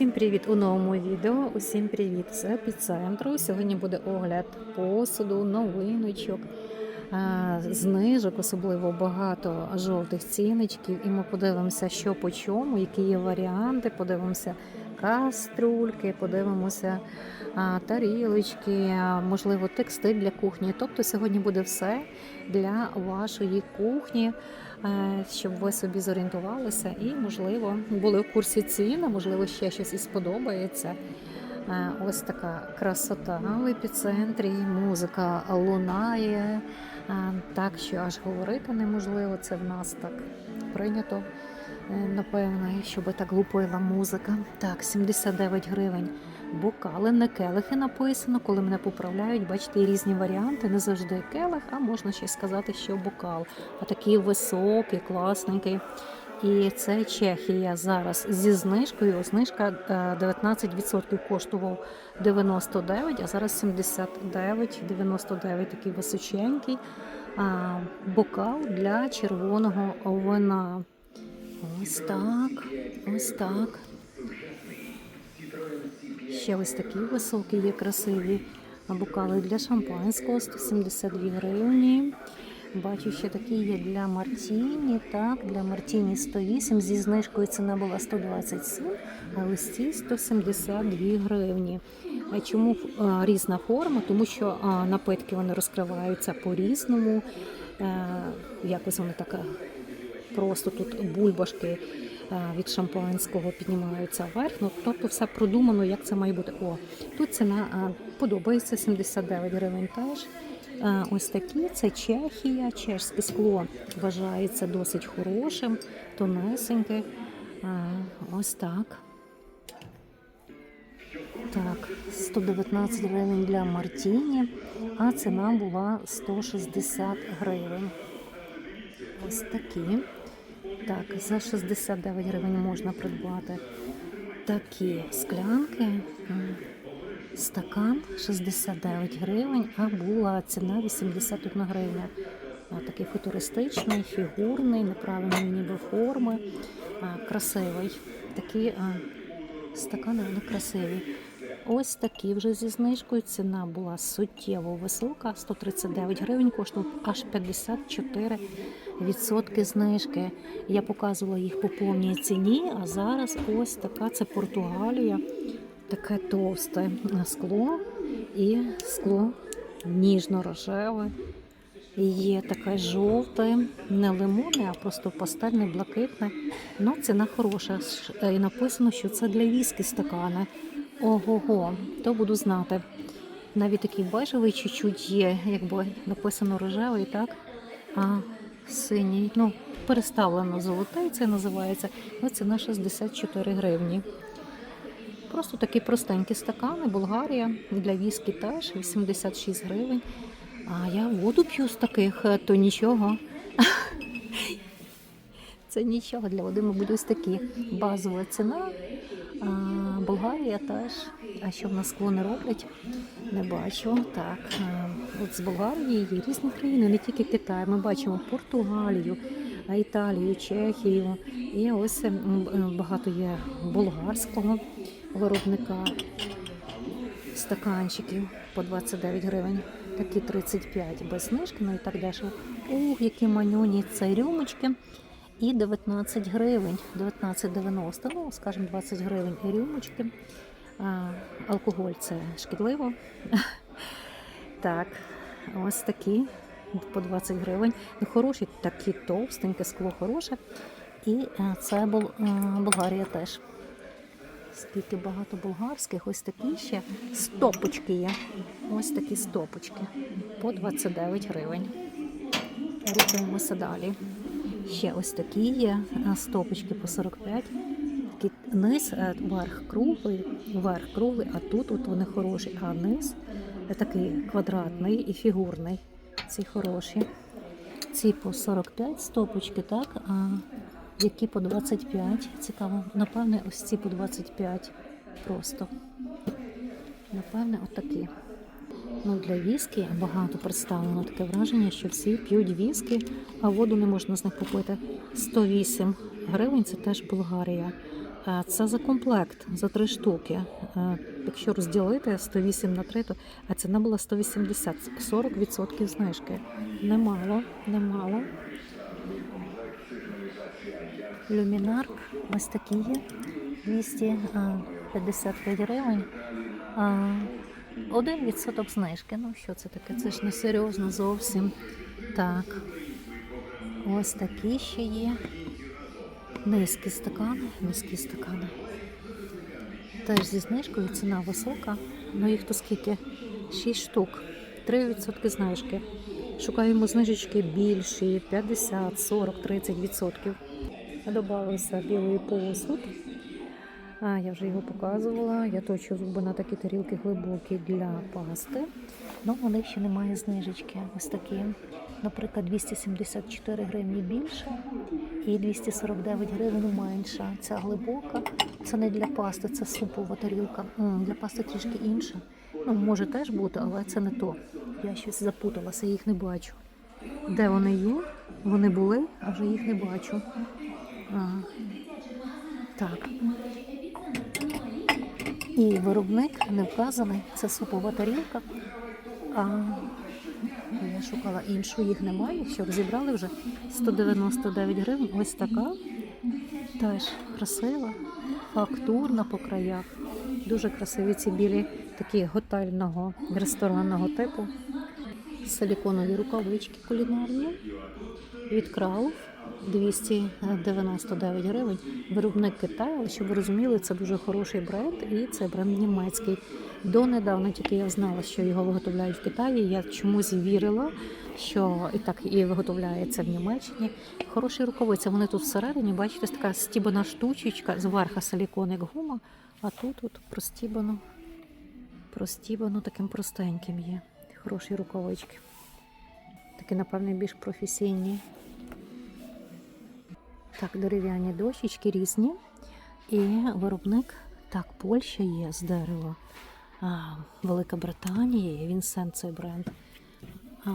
Усім привіт у новому відео. Усім привіт з епіцентру. Сьогодні буде огляд посуду, новиночок, е, знижок, особливо багато жовтих ціночків. І ми подивимося, що по чому, які є варіанти. Подивимося каструльки, подивимося тарілочки, можливо, текстиль для кухні. Тобто сьогодні буде все для вашої кухні. Е, щоб ви собі зорієнтувалися і, можливо, були в курсі цін, можливо, ще щось і сподобається. Е, Ось така красота в епіцентрі, музика лунає, е, так що аж говорити неможливо. Це в нас так прийнято. Напевно, щоб так лупила музика. Так, 79 гривень. Бокали, не келихи написано. Коли мене поправляють, бачите, різні варіанти. Не завжди келих, а можна ще сказати, що бокал. А такий високий, класненький. І це Чехія зараз зі знижкою. Знижка е, 19% коштував 99, а зараз 79,99 такий височенький бокал для червоного вина. Ось так, ось так. Ще ось такі високі є красиві бокали для шампанського 172 гривні. Бачу, ще такі є для Мартіні. Так, для Мартіні 108. Зі знижкою ціна була 127, а ось ці 172 гривні. А чому е, різна форма? Тому що е, напитки вони розкриваються по-різному. Е, Якось вони така просто тут бульбашки від шампанського піднімаються вверх. Ну, тобто все продумано, як це має бути. О, тут ціна подобається 79 гривень теж. Ось такі це Чехія, чешське скло вважається досить хорошим, тонесеньке. Ось так. Так, 119 гривень для Мартіні, а ціна була 160 гривень. Ось такі. Так, за 69 гривень можна придбати такі склянки. Стакан 69 гривень, а була ціна 81 гривня. Такий футуристичний, фігурний, неправильної ніби форми, красивий. Такі стакани вони красиві. Ось такі вже зі знижкою. Ціна була суттєво висока, 139 гривень, коштував аж 54 відсотки знижки. Я показувала їх по повній ціні, а зараз ось така це Португалія, таке товсте скло і скло ніжно-рожеве. Є таке жовте, не лимонне, а просто пастельне, блакитне. Ну, ціна хороша. Е, І написано, що це для віскі стакани. Ого-го, то буду знати. Навіть такий бежевий чуть-чуть є, якби написано рожевий, так? А синій, ну, переставлено золотий, це називається. Ну, ціна 64 гривні. Просто такі простенькі стакани, Болгарія, для віскі теж 86 гривень. А я воду п'ю з таких, то нічого. Це нічого для води, мабуть, ось такі базова ціна. Болгарія теж. А що в нас скло не роблять? Не бачу. Так, от з Болгарії є різні країни, не тільки Китай. Ми бачимо Португалію, Італію, Чехію. І ось м, багато є болгарського виробника стаканчиків по 29 гривень. Такі 35 без знижки, ну і так дешево. Ух, які манюні це рюмочки. І 19 гривень, 19,90, ну, скажімо, 20 гривень і рюмочки. А, алкоголь це шкідливо. Так, ось такі по 20 гривень. Ну, хороші, такі товстеньке, скло хороше. І е, це Бол- е, Болгарія теж. Скільки багато болгарських, ось такі ще стопочки є. Ось такі стопочки по 29 гривень. Рухаємося далі. Ще ось такі є а, стопочки по 45. Такий низ, е, верх круглий, верх круглий, а тут от вони хороші, а низ е, такий квадратний і фігурний. Ці хороші. Ці по 45 стопочки, так? А які по 25. Цікаво. Напевне, ось ці по 25 просто. Напевне, отакі. Ну, для віскі багато представлено таке враження, що всі п'ють віскі, а воду не можна з них попити. 108 гривень це теж Болгарія. Е, Це за комплект, за три штуки. Е, Якщо розділити 108 на 3, то а ціна була 180, 40% знижки. Немало, немало. Люмінар ось такі є. 255 гривень. Один відсоток знижки. Ну що це таке? Це ж не серйозно зовсім. Так. Ось такі ще є. Низькі стакани, низькі стакани. Теж зі знижкою ціна висока. Ну їх то скільки? 6 штук. 3% знижки. Шукаємо знижечки більші, 50, 40, 30%. Додався білий посуд. А, я вже його показувала. Я точу зуби на такі тарілки глибокі для пасти. Ну, у них ще немає знижечки. Ось такі. Наприклад, 274 гривні більше і 249 гривень менша. Ця глибока. Це не для пасти, це супова тарілка. Для пасти трішки інша. Ну, може теж бути, але це не то. Я щось запуталася, їх не бачу. Де вони є? Вони були, а вже їх не бачу. Ага. Так. І виробник не вказаний, це супова тарілка. А я шукала іншу, їх немає. Що розібрали вже 199 гривень. Ось така. Теж красива, фактурна по краях. Дуже красиві ці білі такі готельного ресторанного типу. Силіконові рукавички кулінарні від Крауф 299 гривень. Виробник Китаю, але щоб ви розуміли, це дуже хороший бренд і це бренд німецький. Донедавна тільки я знала, що його виготовляють в Китаї. Я чомусь вірила, що і так і виготовляється в Німеччині. Хороші рукавиці. Вони тут всередині, бачите, така стібана штучечка, зверху силікон як гума, а тут от простібано, простібано таким простеньким є. Хороші рукавички. Такі, напевне, більш професійні. Так, дерев'яні дощечки різні. І виробник, так, Польща є з дерева. А, Велика Британія, Вінсент цей бренд. А,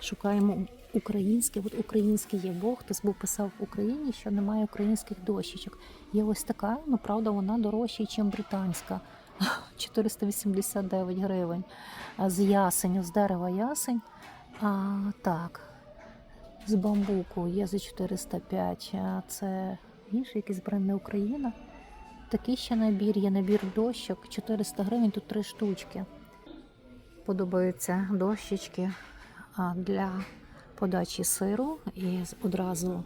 шукаємо українське. От українське є, бо хтось був писав в Україні, що немає українських дощечок. Є ось така, ну правда, вона дорожча, ніж британська. 489 гривень. З ясеню, з дерева ясень. А, так, з бамбуку є за 405. Це інший якийсь бренд не Україна. Такий ще набір, є набір дощок, 400 гривень, тут три штучки. Подобаються дощечки для подачі сиру і одразу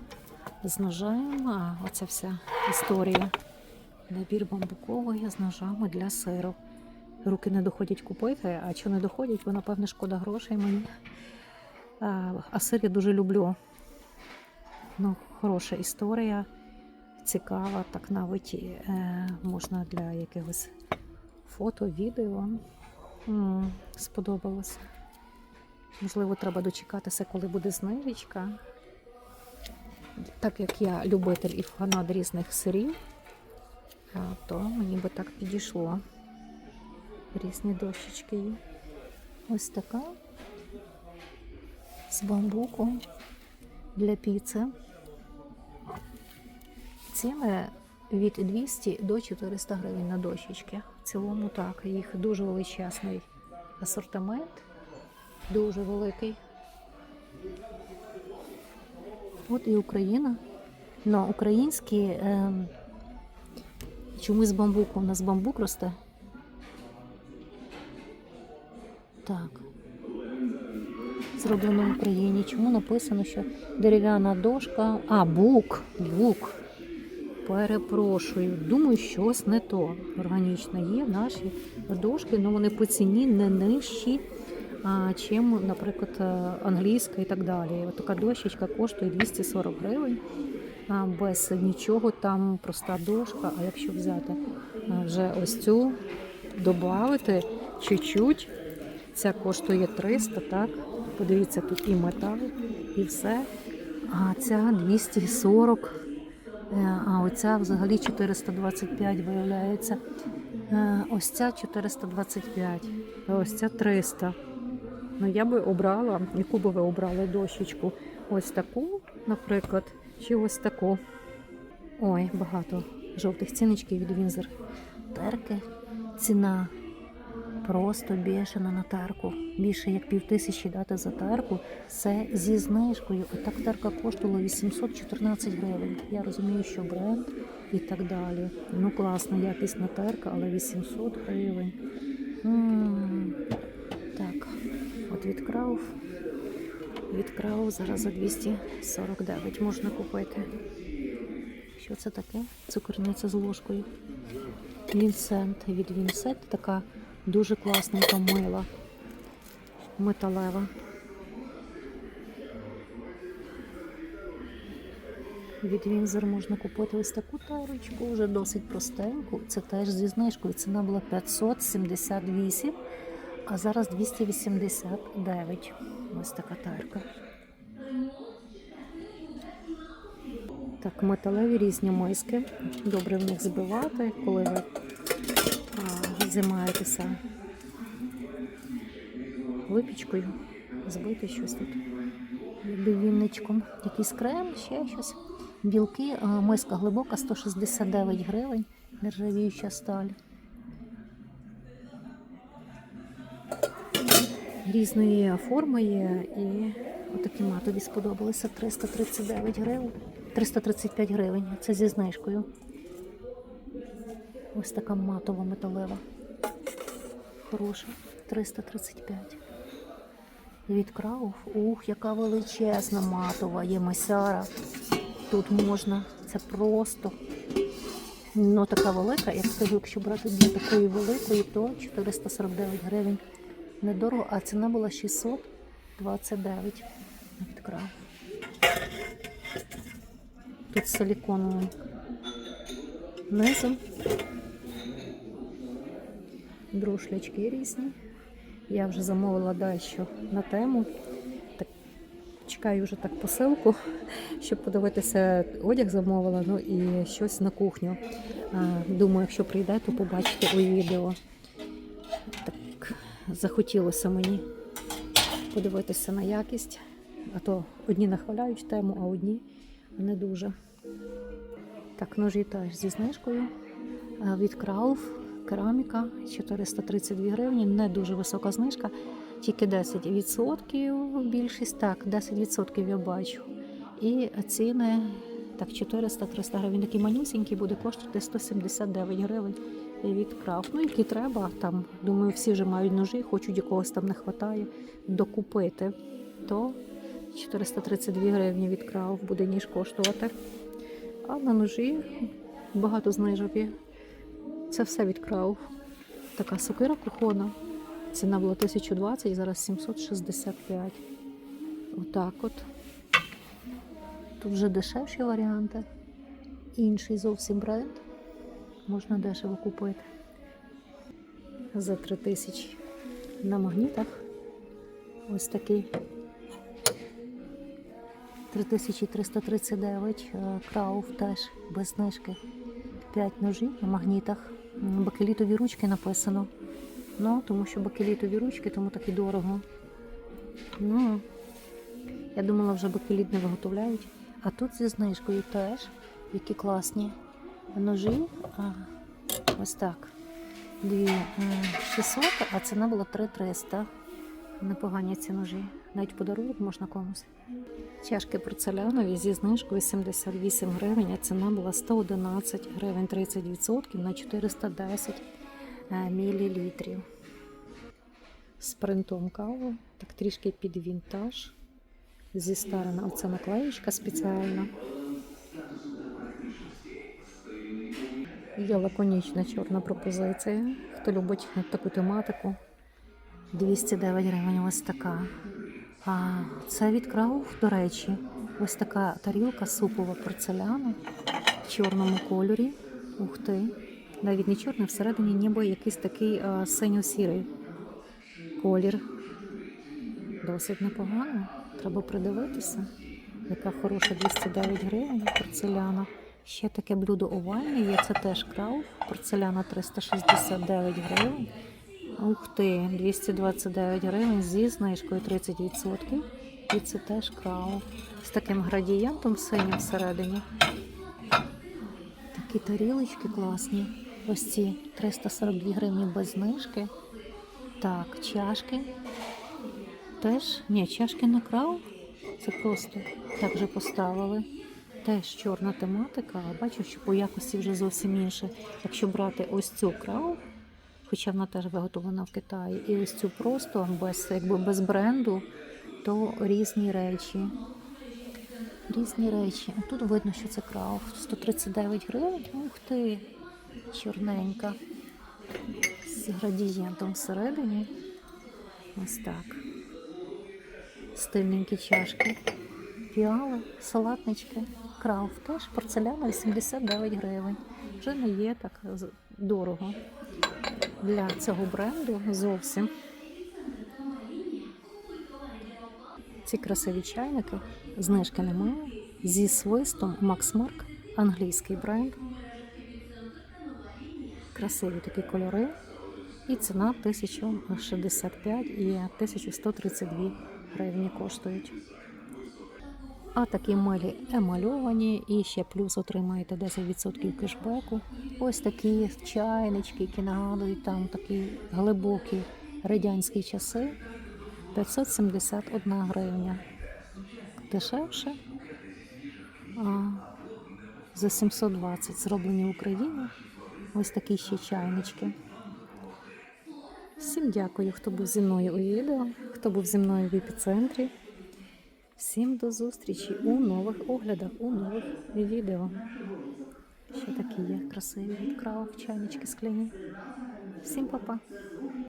з ножем. Оця вся історія. Набір бамбуковий з ножами для сиру. Руки не доходять купити, а що не доходять, бо напевне шкода грошей мені. А, а сир я дуже люблю. Ну, хороша історія, цікава, так навіть е, можна для якогось фото, відео. М, сподобалося. Можливо, треба дочекатися, коли буде знижечка. Так як я любитель і фанат різних сирів, то мені би так підійшло. Різні дощечки. Ось така з бамбуку для піци. Ціни від 200 до 400 гривень на дощечки. В цілому так, їх дуже величезний асортимент, дуже великий. От і Україна. Ну, українські ем, чомусь з бамбуку. У нас бамбук росте. Так. Зроблено в Україні. Чому написано, що дерев'яна дошка. А, бук. Бук. Перепрошую. Думаю, щось не то. Органічно є наші дошки, але вони по ціні не нижчі, чим, наприклад, е, англійська і так далі. От така дощечка коштує 240 гривень. Без нічого там проста дошка. А якщо взяти вже ось цю, додати чуть-чуть, ця коштує 300, так? Подивіться, тут і метал, і все. А ця 240. Е, А оця взагалі 425 виявляється. Е, Ось ця 425, а ось ця 300. Ну я би обрала, яку би ви обрали дощечку? Ось таку, наприклад, чи ось таку. Ой, багато жовтих ціночків від Вінзер. Терки. Ціна просто бешена на терку. Більше як пів тисячі дати за терку. Це зі знижкою. А так терка коштувала 814 гривень. Я розумію, що бренд і так далі. Ну, класна, якісна терка, але 800 гривень. М, Так, от від Крауф. Від Крауф зараз за 249 можна купити. Що це таке? Цукерниця з ложкою. Вінсент від Вінсент така дуже класненька мила. Металева. Від Вінзер можна купити ось таку тарочку, вже досить простеньку. Це теж зі знижкою. Ціна була 578, а зараз 289. Ось така тарка. Так, металеві різні миски. Добре в них збивати, коли ви займаєтеся випічкою, збити щось тут. Вінничком. Якийсь крем, ще щось. Білки, а, миска глибока 169 гривень, нержавіюча сталь. Різної форми є і отакі матові сподобалися 339 гривень. 335 гривень. Це зі знижкою. Ось така матова металева. Хороша. 335. Від Крауф. Ух, яка величезна матова є масяра. Тут можна. Це просто. Ну, така велика, як скажу, якщо брати для такої великої, то 449 гривень. Недорого, а ціна була 629 від Крауф. Тут з силіконовим низом. Друшлячки різні. Я вже замовила дещо на тему. Так, чекаю вже так посилку, щоб подивитися, одяг замовила, ну і щось на кухню. Думаю, якщо прийде, то побачите у відео. Так, захотілося мені подивитися на якість. А то одні нахваляють тему, а одні не дуже. Так, ножі теж зі знижкою. Від Крауф кераміка 432 гривні, не дуже висока знижка, тільки 10% більшість. Так, 10% я бачу. І ціни так, 400-300 гривень. Такий манюсінький буде коштувати 179 гривень від Крауф. Ну, які треба, там, думаю, всі вже мають ножі, хочуть якогось там не вистачає докупити. То 432 гривні від Крауф буде ніж коштувати. А на ножі багато знижок є. Це все від. Така сокира кухона. Ціна була 1020, зараз 765. Отак от. Тут вже дешевші варіанти. Інший зовсім бренд. Можна дешево купити. За 3000 на магнітах. Ось такий 3339 е, крауф теж без знижки. 5 ножів на магнітах. Бакелітові ручки написано. Ну, тому що бакелітові ручки, тому так і дорого. Ну, я думала, вже бакеліт не виготовляють. А тут зі знижкою теж, які класні ножі. А, ось так. 2600, а ціна була 3300. Непогані ці ножі. Навіть подарунок можна комусь. Чашки порцелянові зі знижкою 78 гривень, а ціна була 111 гривень 30% на 410 е, мілілітрів. З принтом кави, так трішки під вінтаж. Зі старена оця наклеєчка спеціальна. Є лаконічна чорна пропозиція. Хто любить таку тематику, 209 гривень ось така. А це від Крауф, до речі, ось така тарілка супова порцеляна в чорному кольорі. Ух ти. Навіть не чорний, всередині ніби якийсь такий а, синьо-сірий колір. Досить непогано. Треба придивитися. Яка хороша 209 гривень порцеляна. Ще таке блюдо овальне є, це теж крауф. Порцеляна 369 гривень. Ух ти, 229 гривень зі знижкою 30%. І це теж крауф. З таким градієнтом синім всередині. Такі тарілочки класні. Ось ці 342 гривні без знижки. Так, чашки. Теж, ні, чашки на крав. Це просто так вже поставили. Теж чорна тематика, бачу, що по якості вже зовсім інше. Якщо брати ось цю крав, хоча вона теж виготовлена в Китаї, і ось цю просто без, якби без бренду, то різні речі. Різні речі. Тут видно, що це крав. 139 гривень. Ух ти, чорненька. З градієнтом всередині. Ось так. Стильненькі чашки. Піали, салатнички, крав. Теж порцеляна 89 гривень. Вже не є так дорого для цього бренду зовсім. Ці красиві чайники, знижки немає. Зі свистом Max Mark, англійський бренд. Красиві такі кольори. І ціна 1065 і 1132 гривні коштують. А такі милі емальовані і ще плюс отримаєте 10% кешбеку. Ось такі чайнички, які нагадують там такі глибокі радянські часи. 571 гривня. Дешевше. А, за 720 зроблені в Україні. Ось такі ще чайнички. Всім дякую, хто був зі мною у відео, хто був зі мною в епіцентрі. Всім до зустрічі у нових оглядах, у нових відео. Ще такі є красиві відкрав чайнички скляні. Всім па-па!